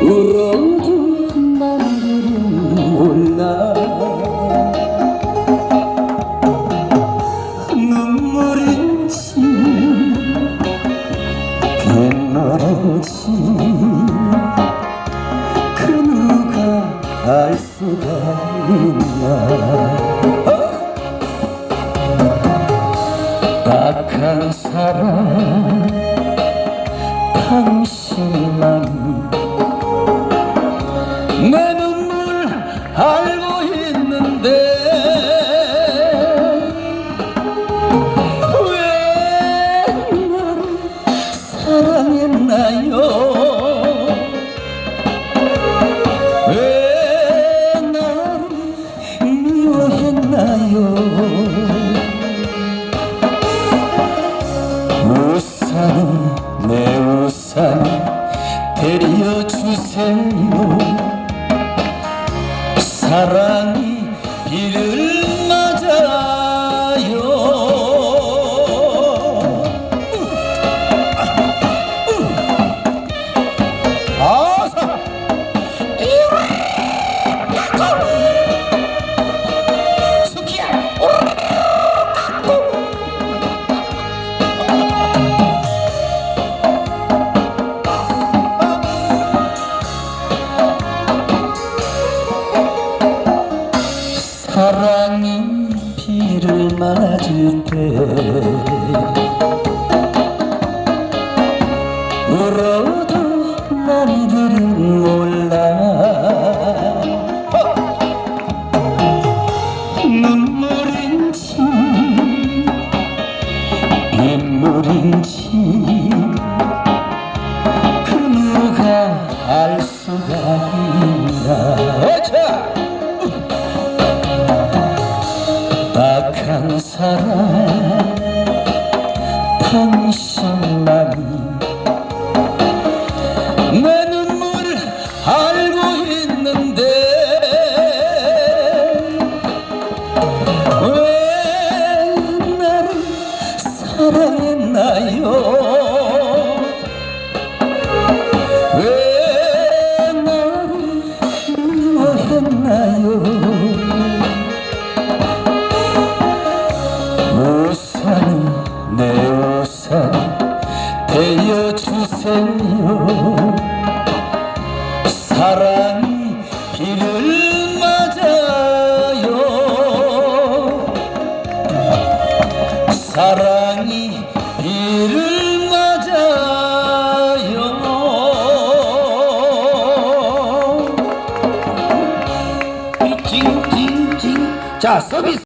울어도 남들은 몰라 눈물인지 뱃노인지 그 누가 알 수가 있나 당신만 내 눈물 알고 있는데 왜 나를 사랑했나요 주세요. 사랑이 맞아요 맞을 때. 울어도 남들은 몰라. 눈물인지 빗물인지 그 누가 알 수가 있나 한 사람 당신만이 내 눈물 알고 있는데 왜 나를 사랑했나요 주세요. 사랑이 비를 맞아요. 사랑이 비를 맞아요. 징징징. 자 서비스